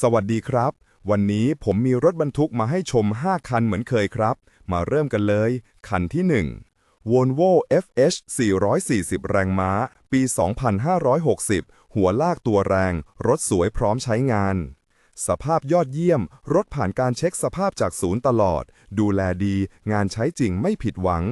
สวัสดีครับ วันนี้ผมมีรถบรรทุกมาให้ชม 5 คันเหมือนเคยครับ มาเริ่มกันเลย คันที่ 1 Volvo FH 440 แรงม้า ปี 2560 หัวลากตัวแรง รถสวยพร้อมใช้งาน สภาพยอดเยี่ยม รถผ่านการเช็คสภาพจากศูนย์ตลอด ดูแลดี งานใช้จริงไม่ผิดหวัง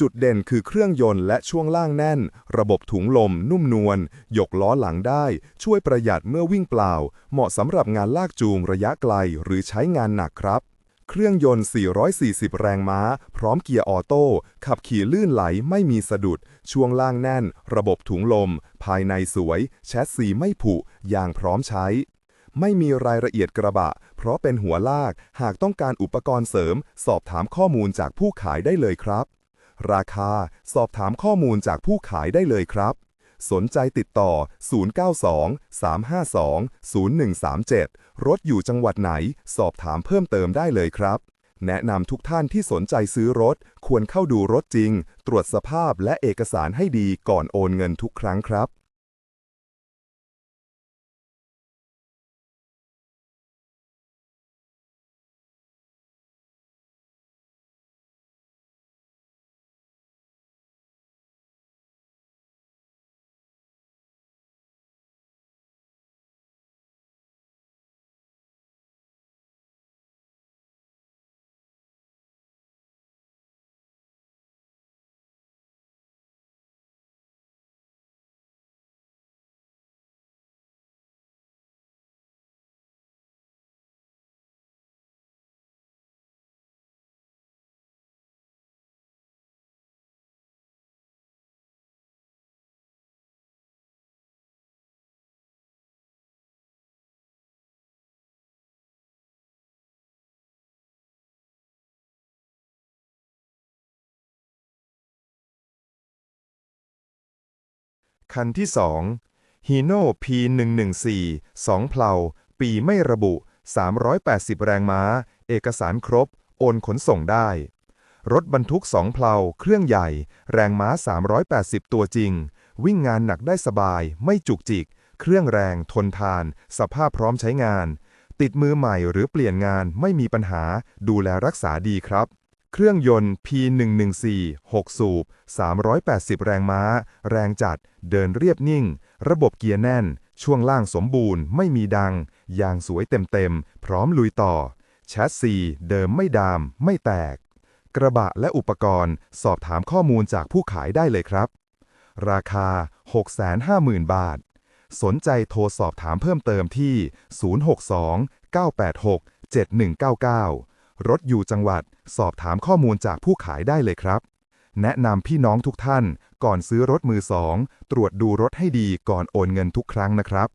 จุดเด่นคือเครื่องยนต์และช่วงล่างแน่น ระบบถุงลม นุ่มนวลยกล้อหลังได้ ช่วยประหยัดเมื่อวิ่งเปล่า เหมาะสำหรับงานลากจูงระยะไกลหรือใช้งานหนักครับเครื่องยนต์ 440 แรงม้า พร้อมเกียร์ออโต้ ขับขี่ลื่นไหลไม่มีสะดุด ช่วงล่างแน่น ระบบถุงลม ภายในสวย แชสซีไม่ผุ ยางพร้อมใช้ ไม่มีรายละเอียดกระบะ เพราะเป็นหัวลาก หากต้องการอุปกรณ์เสริม สอบถามข้อมูลจากผู้ขายได้เลยครับ ราคา สอบถามข้อมูลจากผู้ขายได้เลยครับ สนใจติดต่อ 092-352-0137 รถอยู่จังหวัดไหน สอบถามเพิ่มเติมได้เลยครับ แนะนำทุกท่านที่สนใจซื้อรถ ควรเข้าดูรถจริง ตรวจสภาพและเอกสารให้ดีก่อนโอนเงินทุกครั้งครับ คันที่2 Hino P114 2 เพลา ปีไม่ระบุ 380 แรงม้า เอกสารครบ โอนขนส่งได้ รถบรรทุก 2 เพลา เครื่องใหญ่ แรงม้า 380 ตัวจริง วิ่งงานหนักได้สบาย ไม่จุกจิก เครื่องแรง ทนทาน สภาพพร้อมใช้งาน ติดมือใหม่หรือเปลี่ยนงานไม่มีปัญหา ดูแลรักษาดีครับ เครื่องยนต์ P114 6 สูบ 380 แรงม้า แรงจัด เดินเรียบนิ่ง ระบบเกียร์แน่น ช่วงล่างสมบูรณ์ ไม่มีดัง ยางสวยเต็มๆ พร้อมลุยต่อ แชสซี เดิมไม่ดาม ไม่แตก กระบะและอุปกรณ์ สอบถามข้อมูลจากผู้ขายได้เลยครับ ราคา 650,000 บาท สนใจโทรสอบถามเพิ่มเติมที่ 062 986 7199 รถอยู่จังหวัด สอบถามข้อมูลจากผู้ขายได้เลยครับ แนะนำพี่น้องทุกท่าน ก่อนซื้อรถมือสอง ตรวจดูรถให้ดีก่อนโอนเงินทุกครั้งนะครับ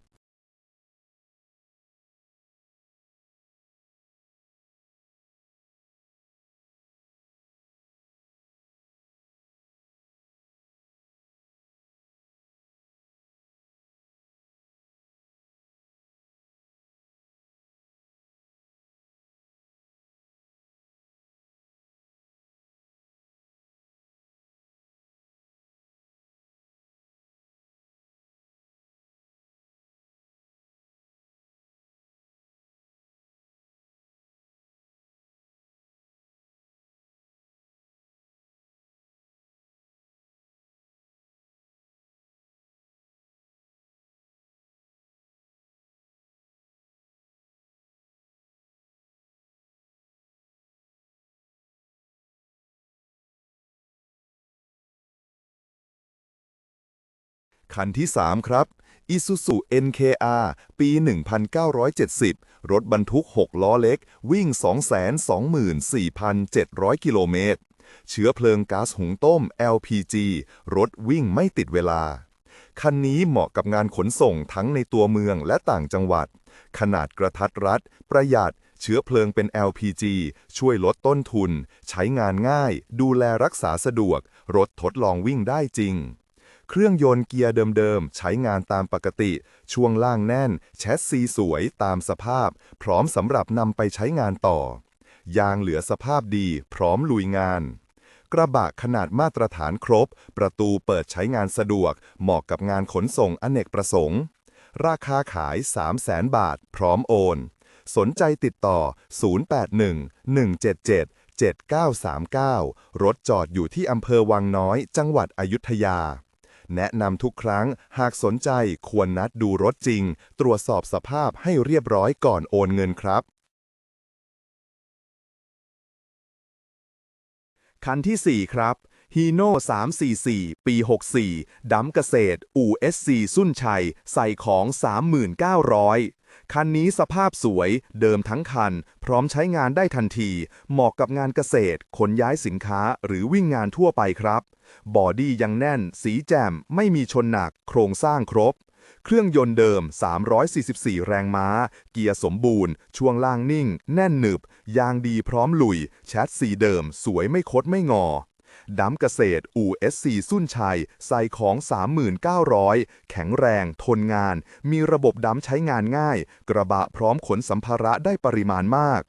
คันที่ 3 ครับ Isuzu NKR ปี 1970 รถบรรทุก 6 ล้อเล็ก วิ่ง 224,700 กิโลเมตร เชื้อเพลิงก๊าซหุงต้ม LPG รถวิ่งไม่ติดเวลา คันนี้เหมาะกับงานขนส่งทั้งในตัวเมืองและต่างจังหวัด ขนาดกระทัดรัด ประหยัด เชื้อเพลิงเป็น LPG ช่วยลดต้นทุน ใช้งานง่าย ดูแลรักษาสะดวก รถทดลองวิ่งได้จริง เครื่องยนต์เกียร์เดิมๆ ใช้งานตามปกติ ช่วงล่างแน่น แชสซีสวยตามสภาพ พร้อมสำหรับนำไปใช้งานต่อ ยางเหลือสภาพดีพร้อมลุยงาน กระบะขนาดมาตรฐานครบ ประตูเปิดใช้งานสะดวก เหมาะกับงานขนส่งอเนกประสงค์ ราคาขาย 300,000บาท พร้อมโอน สนใจติดต่อ 081-177-7939 รถจอดอยู่ที่อำเภอวังน้อย จังหวัดอยุธยา แนะนำทุกครั้งหากสนใจควรนัดดูรถจริง ตรวจสอบสภาพให้เรียบร้อยก่อนโอนเงินครับ คันที่ 4 ครับฮีโน่344 ปี 64ดำเกษตร อู่ SC สุนชัย ใส่ของ 39,000 คันนี้สภาพสวยเดิมทั้งคัน พร้อมใช้งานได้ทันที เหมาะกับงานเกษตร ขนย้ายสินค้าหรือวิ่งงานทั่วไปครับ บอดี้ยังแน่น สีแจ่มไม่มีชนหนัก โครงสร้างครบ เครื่องยนต์เดิม 344 แรงม้า เกียร์สมบูรณ์ ช่วงล่างนิ่ง แน่นหนึบ ยางดีพร้อมลุย แชทสีเดิม สวยไม่คดไม่งอ ดัมเกษตร อู่ SC สุ้นชัย ใส่ของ 3,900 แข็งแรง ทนงาน มีระบบดัมใช้งานง่าย กระบะพร้อมขนสัมภาระได้ปริมาณมาก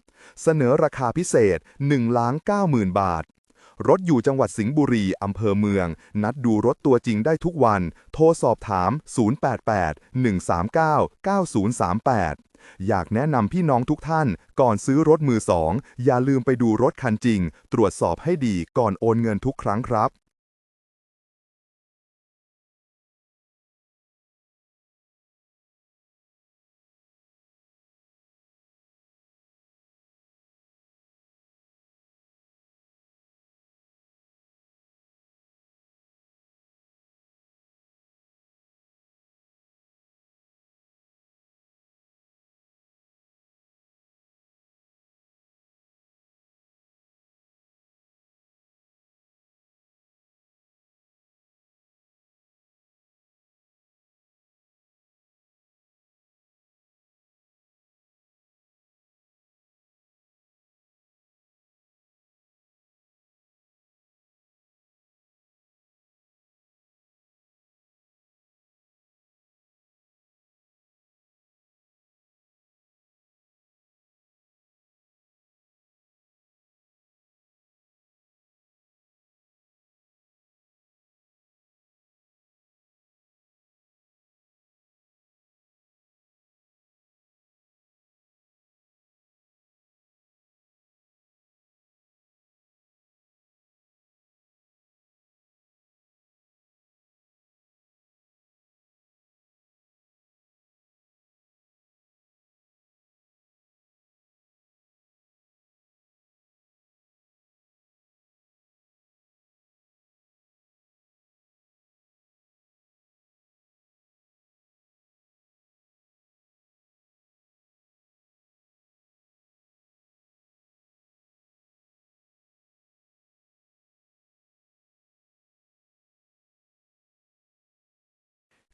เสนอราคาพิเศษ1,90,000 บาท รถอยู่จังหวัดสิงห์บุรี อำเภอเมือง นัดดูรถตัวจริงได้ทุกวัน โทรสอบถาม 088 139 9038 อยากแนะนำพี่น้องทุกท่าน ก่อนซื้อรถมือสองอย่าลืมไปดูรถคันจริง ตรวจสอบให้ดีก่อนโอนเงินทุกครั้งครับ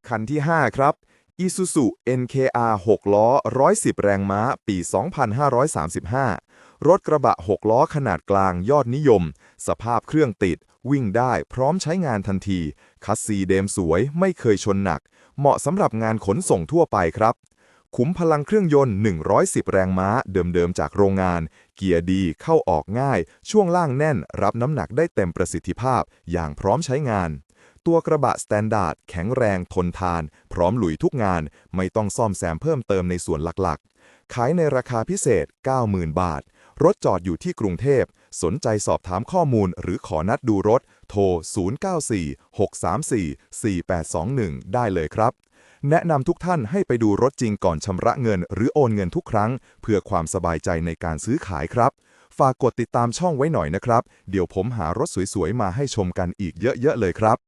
คันที่ 5 ครับ Isuzu NKR 6 ล้อ 110 แรงม้า ปี 2535 รถกระบะ 6 ล้อขนาดกลางยอดนิยม สภาพเครื่องติด วิ่งได้พร้อมใช้งานทันที คัสซีเดมสวยไม่เคยชนหนัก เหมาะสำหรับงานขนส่งทั่วไปครับ ขุมพลังเครื่องยนต์ 110 แรงม้า เดิมๆ จากโรงงาน เกียร์ดีเข้าออกง่าย ช่วงล่างแน่น รับน้ำหนักได้เต็มประสิทธิภาพ อย่างพร้อมใช้งาน ตัวกระบะสแตนดาร์ดแข็งแรงทนทาน พร้อมลุยทุกงาน ไม่ต้องซ่อมแซมเพิ่มเติมในส่วนหลักๆ ขายในราคาพิเศษ 90,000 บาท รถจอดอยู่ที่กรุงเทพ สนใจสอบถามข้อมูลหรือขอนัดดูรถ โทร 094-634-4821 ได้เลยครับ แนะนำทุกท่านให้ไปดูรถจริงก่อนชำระเงิน หรือโอนเงินทุกครั้ง เพื่อความสบายใจในการซื้อขายครับฝากกดติดตามช่องไว้หน่อยนะครับ เดี๋ยวผมหารถสวยๆ มาให้ชมกันอีกเยอะๆ เลยครับ